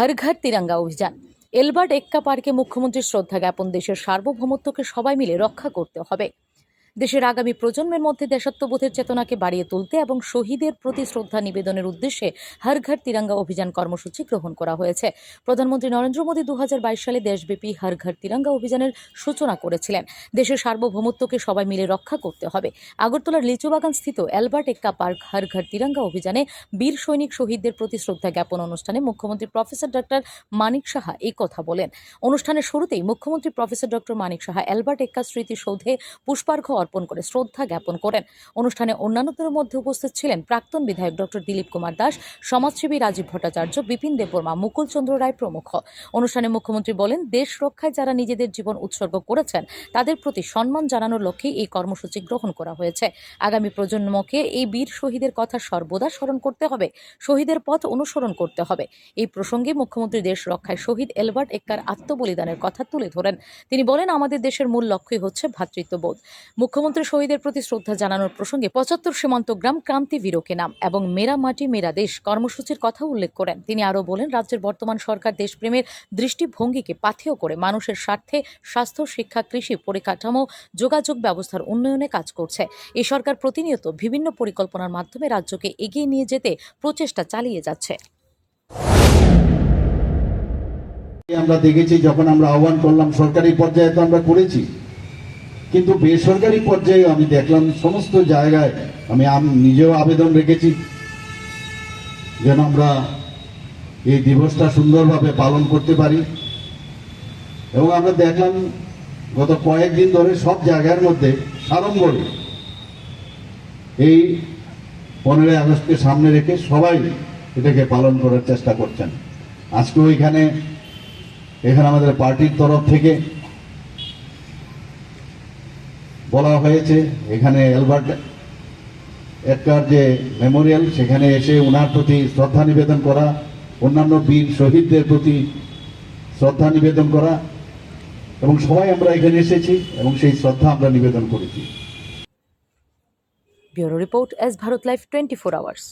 হর ঘর তিরঙ্গা অভিযান। এলবার্ট এক্কা পার্কে মুখ্যমন্ত্রীর শ্রদ্ধা জ্ঞাপন, দেশের সার্বভৌমত্বকে সবাই মিলে রক্ষা করতে হবে। দেশের আগামী প্রজন্মের মধ্যে দেশাত্মবোধের চেতনাকে বাড়িয়ে তুলতে এবং শহীদের প্রতি শ্রদ্ধা নিবেদনের উদ্দেশ্যে হর ঘর তিরঙ্গা অভিযান কর্মসূচি গ্রহণ করা হয়েছে। প্রধানমন্ত্রী নরেন্দ্র মোদী দু হাজার বাইশ সালে দেশব্যাপী হর ঘর তিরঙ্গা অভিযানের সূচনা করেছিলেন। দেশের সার্বভৌমত্বকে সবাই মিলে রক্ষা করতে হবে। আগরতলার লিচুবাগান স্থিত অ্যালবার্ট এক্কা পার্ক হর ঘর তিরঙ্গা অভিযানে বীর সৈনিক শহীদদের প্রতি শ্রদ্ধা জ্ঞাপন অনুষ্ঠানে মুখ্যমন্ত্রী প্রফেসর ডক্টর মানিক সাহা এই কথা বলেন। অনুষ্ঠানের শুরুতেই মুখ্যমন্ত্রী professor doctor Manik Saha Albert Ekka স্মৃতিসৌধে পুষ্পার্ঘ্য অর্পণ করে শ্রদ্ধা জ্ঞাপন করেন। অনুষ্ঠানে অন্যান্যদের মধ্যে উপস্থিত ছিলেন প্রাক্তন বিধায়ক ডক্টর দিলীপ কুমার দাস, সমাজসেবী রাজীব ভট্টাচার্য, বিপিন দেববর্মা, মুকুল চন্দ্র রায় প্রমুখ। অনুষ্ঠানে মুখ্যমন্ত্রী বলেন, দেশ রক্ষায় যারা নিজেদের জীবন উৎসর্গ করেছেন, তাদের প্রতি সম্মান জানানোর লক্ষ্যেই এই কর্মসূচি গ্রহণ করা হয়েছে। আগামী প্রজন্মকে এই বীর শহীদের কথা সর্বদা স্মরণ করতে হবে, শহীদের পথ অনুসরণ করতে হবে। এই প্রসঙ্গে মুখ্যমন্ত্রী দেশ রক্ষায় শহীদ এলবার্ট এক্কার আত্মবলিদানের কথা তুলে ধরেন। তিনি বলেন, আমাদের দেশের মূল লক্ষ্যই হচ্ছে ভ্রাতৃত্ববোধ মুখ্যমন্ত্রী শহীদের প্রতি শ্রদ্ধা জানানোর প্রসঙ্গে পঁচাত্তর সীমান্ত গ্রাম ক্রান্তি বীরকে নাম এবং মেরা মাটি, মেরা দেশ কর্মসূচির কথা উল্লেখ করেন। তিনি আরও বলেন, রাজ্যের বর্তমান সরকার দেশপ্রেমের দৃষ্টিভঙ্গিকে পাথেয় করে মানুষের স্বার্থে স্বাস্থ্য, শিক্ষা, কৃষি পরিকাঠামো, যোগাযোগ ব্যবস্থার উন্নয়নে কাজ করছে। এই সরকার প্রতিনিয়ত বিভিন্ন পরিকল্পনার মাধ্যমে রাজ্যকে এগিয়ে নিয়ে যেতে প্রচেষ্টা চালিয়ে যাচ্ছে। আমরা দেখেছি, যখন আমরা আহ্বান করলাম, সরকারি পর্যায়ে তো আমরা করেছি। কিন্তু বেসরকারি পর্যায়ে আমি দেখলাম সমস্ত জায়গায় আমি নিজেও আবেদন রেখেছি যেন আমরা এই দিবসটা সুন্দরভাবে পালন করতে পারি। এবং আমরা দেখলাম গত কয়েকদিন ধরে সব জায়গার মধ্যে সাড়ম্বরে এই পনেরোই আগস্টকে সামনে রেখে সবাই এটাকে পালন করার চেষ্টা করছেন। আজকেও এখানে এখানে আমাদের পার্টির তরফ থেকে বলা হয়েছে, এখানে অ্যালবার্ট এডকার যে মেমোরিয়াল, সেখানে এসে ওনার প্রতি শ্রদ্ধা নিবেদন করা, অন্যান্য বীর শহীদদের প্রতি শ্রদ্ধা নিবেদন করা, এবং সবাই আমরা এখানে এসেছি, এবং সেই শ্রদ্ধা আমরা নিবেদন করেছি। Bureau report S Bharat life twenty four hours.